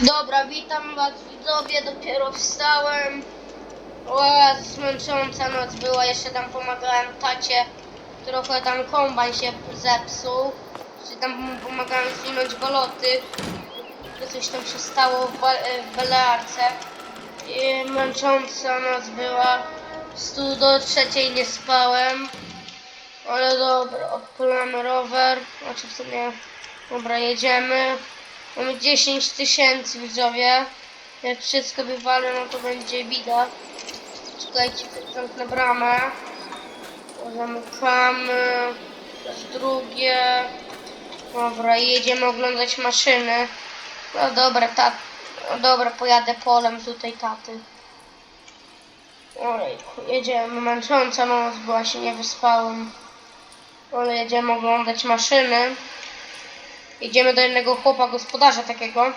Dobra, witam was widzowie, dopiero wstałem. O, zmęcząca noc była, jeszcze tam pomagałem tacie. Trochę tam kombajn się zepsuł. Czy tam pomagałem zwinąć baloty. Coś tam się stało w, ba- w Belearce. I męcząca noc była. Stu do trzeciej nie spałem. Ale dobra, odpalamy rower. Znaczy w sumie, dobra, jedziemy. Mamy 10 tysięcy widzowie. Jak wszystko wywalę, no to będzie bida. Czekajcie, zamknę bramę. Zamykamy. To drugie. Dobra, jedziemy oglądać maszyny. No dobra, ta... No dobra, pojadę polem tutaj taty. Oj, jedziemy. Męcząca noc była, się nie wyspałem. Ale jedziemy oglądać maszyny. Jedziemy do jednego chłopa, gospodarza takiego.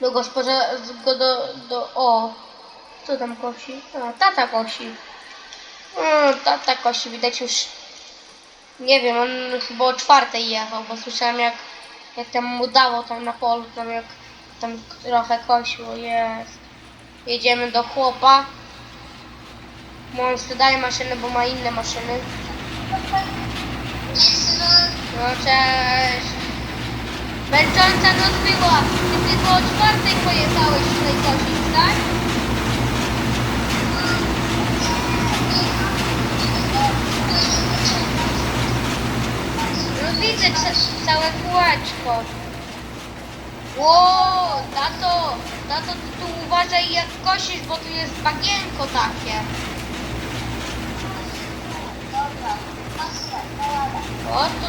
Do gospodarza, do, do, do, o, kto tam kosi? A, tata kosi. O, tata kosi, widać już, nie wiem, on chyba o czwartej jechał, bo słyszałem jak, jak tam mu dało tam na polu, tam jak tam trochę kosiło, jest. Jedziemy do chłopa. On sprzedaje maszyny, bo ma inne maszyny. No cześć. Męcząca noc była. Ty tylko o czwartej pojechałeś tutaj kosić, tak? No widzę ca- całe kółeczko. Ło, tato, tato, ty tu uważaj jak kosisz, bo tu jest bagienko takie. O, to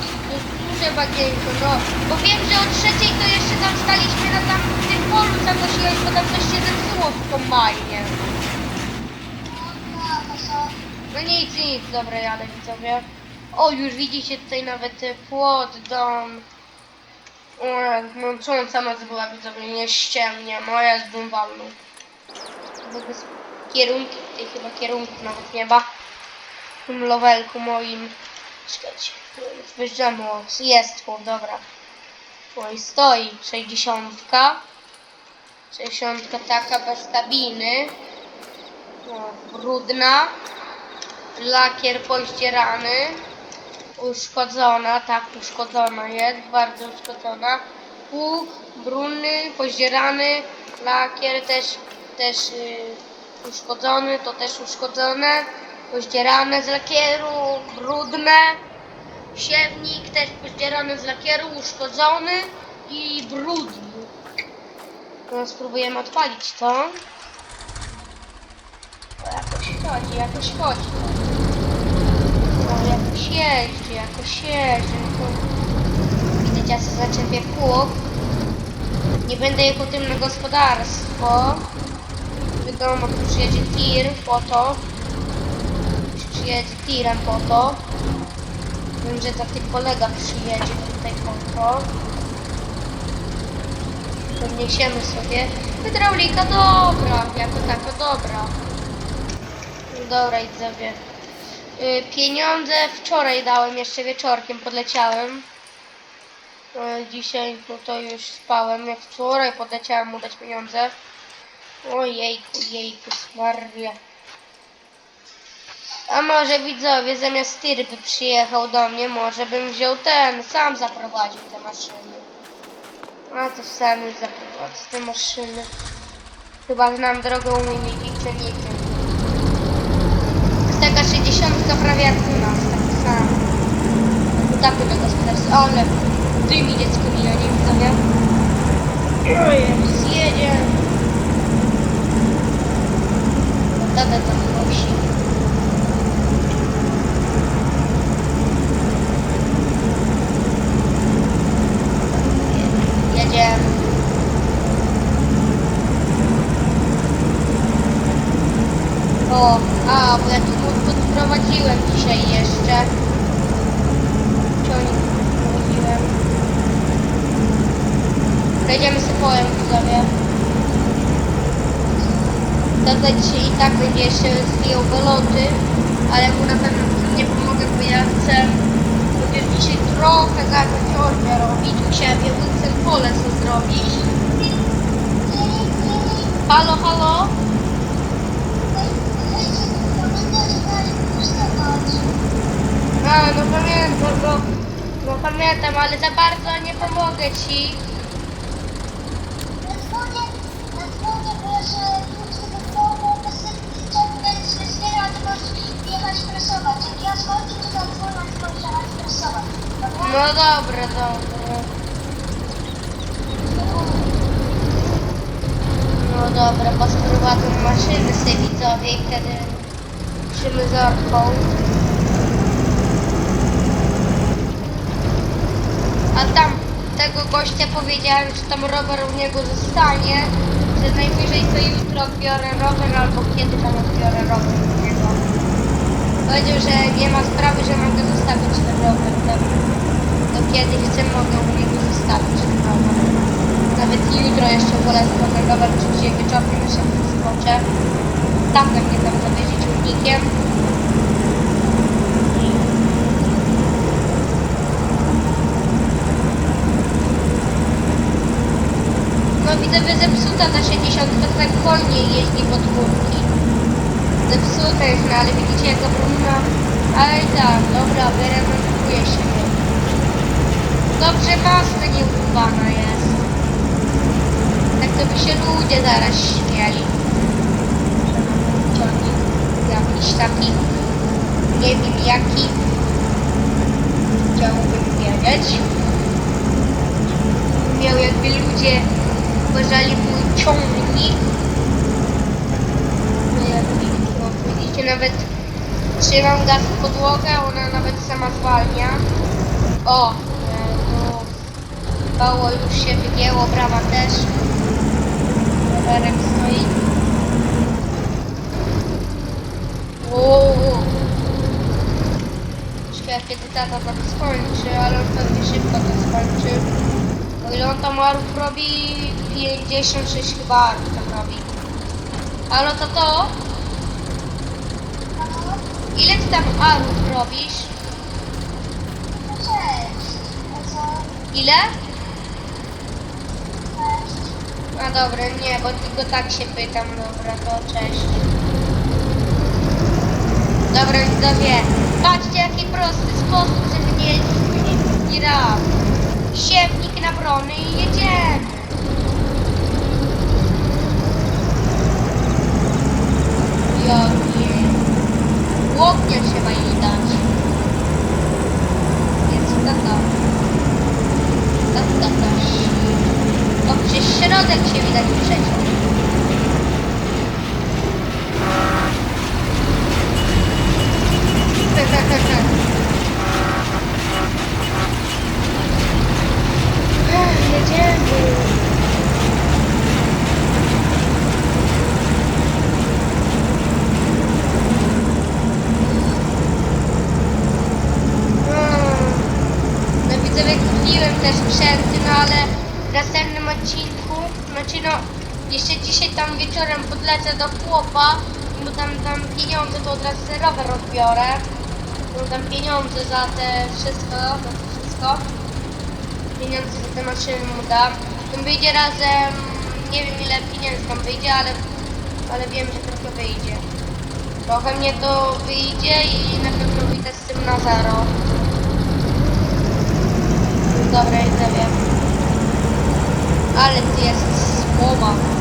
duże bagienko, no. Bo wiem, że o trzeciej to jeszcze tam staliśmy na tam tym polu zakosiłeś, bo tam coś się zepsuło w kombajnie. No nic, nic, dobra, jadę widzowie. O, już widzicie tutaj nawet e, płot, dom. O, jak męcząca noc była widzowie, nie ściemnie, moja z Dumwalną. Bo bez kierunki, tutaj chyba kierunku nawet nie ma. W tym lowelku moim. Czekajcie, tu jest, chłop, dobra. Oj, stoi, 60. 60 taka bez kabiny. O, brudna. Lakier pościerany. Uszkodzona, tak, uszkodzona jest, bardzo uszkodzona. Pług brudny, pościerany. Lakier też, też yy, uszkodzony, to też uszkodzone. Pościerane z lakieru, brudne. Siewnik też pościerany z lakieru, uszkodzony i brudny. No, spróbujemy odpalić to. O, jakoś chodzi, jakoś chodzi. O, jakoś jeździ, jakoś jeździ. No. Widzę, ja sobie zaczepię pług. Nie będę jechał tym na gospodarstwo. Wiadomo, tu przyjedzie tir po to. Przyjedzie tirem po to. Wiem, że taki kolega przyjedzie tutaj to. Podniesiemy sobie. Hydraulika dobra, jako tako dobra. Dobra, widzowie. Y, Pieniądze wczoraj dałem, jeszcze wieczorkiem podleciałem. Y, Dzisiaj no to już spałem. Jak wczoraj podleciałem mu dać pieniądze. Ojejku, jejku, Maria. A może widzowie zamiast Tyrby przyjechał do mnie, może bym wziął ten, sam zaprowadził te maszyny. A to sam już zaprowadzi te maszyny. Chyba znam drogę umiem jeździć ciągnikiem. Jest taka 60 prawie jak u nas, tak samo. Tak do gospodarstwa, ale dymi dziecko mija, nie widzowie. Ojej, zjedzie. Tata prosi. Jedziemy. O, a, bo ja tu podprowadziłem dzisiaj jeszcze. Ciągnik podprowadziłem. Przejdziemy sobie połem widzowie. Tata dzisiaj i tak będzie jeszcze zwijał beloty, ale mu na pewno nie pomogę, bo ja chcę chociaż dzisiaj trochę zacząć order robić u siebie, Wilson pole co zrobić. Halo, halo? A, no pamiętam, no, no pamiętam, ale za bardzo nie pomogę ci. No dobra, dobra. No dobra, posprowadzę maszyny sobie widzowie i wtedy ruszymy z orką. A tam tego gościa powiedziałem, że tam rower u niego zostanie, że najwyżej to jutro odbiorę rower albo kiedy tam odbiorę rower u niego. Powiedział, że nie ma sprawy, że mogę zostawić ten rower. To, to kiedy chcę, mogę u niego zostawić ten rower. Nawet jutro jeszcze wolę ten rower, czy dzisiaj wieczorem jeszcze skoczę. Tam mnie tam zawiezie ciągnikiem. No widzę, że zepsuta ta 60, tak wolniej jeździ pod górki. Zepsuta jest, no ale widzicie jak obronna. Ale tak, dobra, wyremontuje się. Dobrze maska nie urywana jest. Tak to by się ludzie zaraz śmiali. Ciągnik jakiś taki, nie wiem jaki. Chciałbym wiedzieć. Miał jakby ludzie uważali mój ciągnik. Widzicie, nawet trzymam gaz w podłogę, ona nawet sama zwalnia. O, e, no, koło już się wygięło, brama też. Rowerek stoi. Uuu. Ciekawe kiedy tata tam skończy, ale on pewnie szybko to skończy. O ile on tam arów robi 56 chyba arów tam robi. Ale to to? Ile ty tam arów robisz? Ile? A dobra, nie, bo tylko tak się pytam, dobra, to cześć. Dobra, widzowie, patrzcie jaki prosty sposób, żeby nie drugi raz. Siewnik na brony i jedziemy. Ja nie. Łoknia trzeba jej dać. Więc tata. Tata też. O, przez środek się widać przeciął. Ech, Jedziemy. No widzowie kupiłem też sprzęty, no ale w następnym odcinku, znaczy no jeszcze dzisiaj tam podlecę do chłopa i mu tam dam pieniądze, to od razu sobie rower odbiorę. Dam pieniądze za te wszystko, za to wszystko. Pieniądze za te maszyny mu dam. Tam wyjdzie razem, nie wiem ile pieniędzy tam wyjdzie, ale, ale wiem, że trochę wyjdzie. Trochę mnie to wyjdzie i na pewno wyjdę z tym na zero. Dobra, już wiem. Ale ty jest słowa.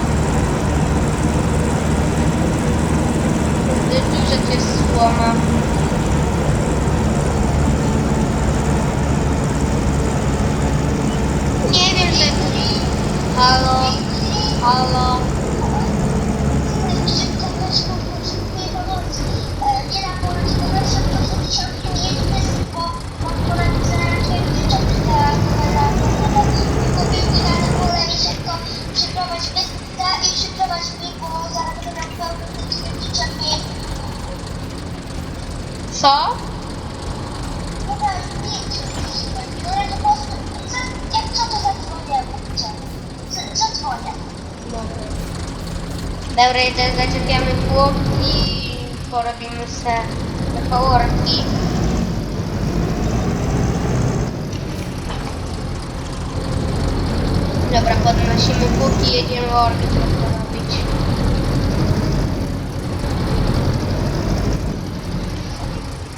To jest słoma. Nie wiem, że... Halo? Halo? Dobra, i teraz zaczepiamy pług i porobimy se te poworki. Dobra, podnosimy póki jedziemy trochę robić.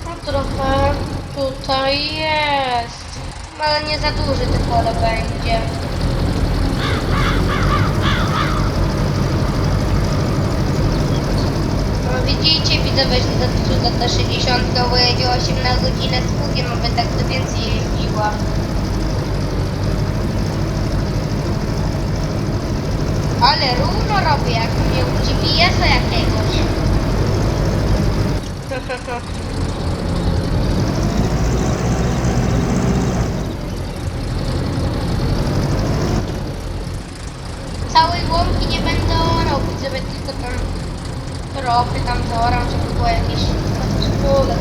No trochę tutaj jest. Ale nie za duży pole będzie. No widzicie, widzowie, że za cuda ta 60 bo jedzie 8 na godzinę z pługiem, aby tak to więcej jeździła. Ale równo robię, jak mnie GPS-a jakiegoś. Całej łąki nie będę robić, żeby tylko tam tropy tam zoram, żeby było jakieś pole.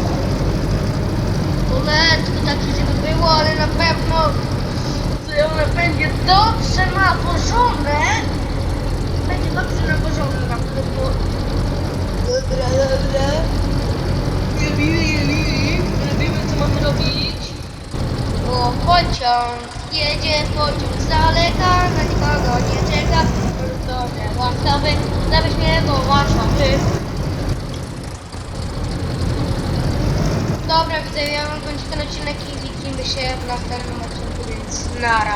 Poletko takie, żeby było, ale na pewno że one będzie dobrze nawożone. Będzie dobrze nawożone na pewno. Dobra, dobra. Robimy, robimy. Robimy, co mamy robić. Bo pociąg jedzie, pociąg z daleka, na nikogo nie. Dobrze, łaskawy, zabierz mnie do łaskawy. Dobra, widzę, ja mam kończyć ten odcinek i widzimy się w następnym odcinku, więc nara.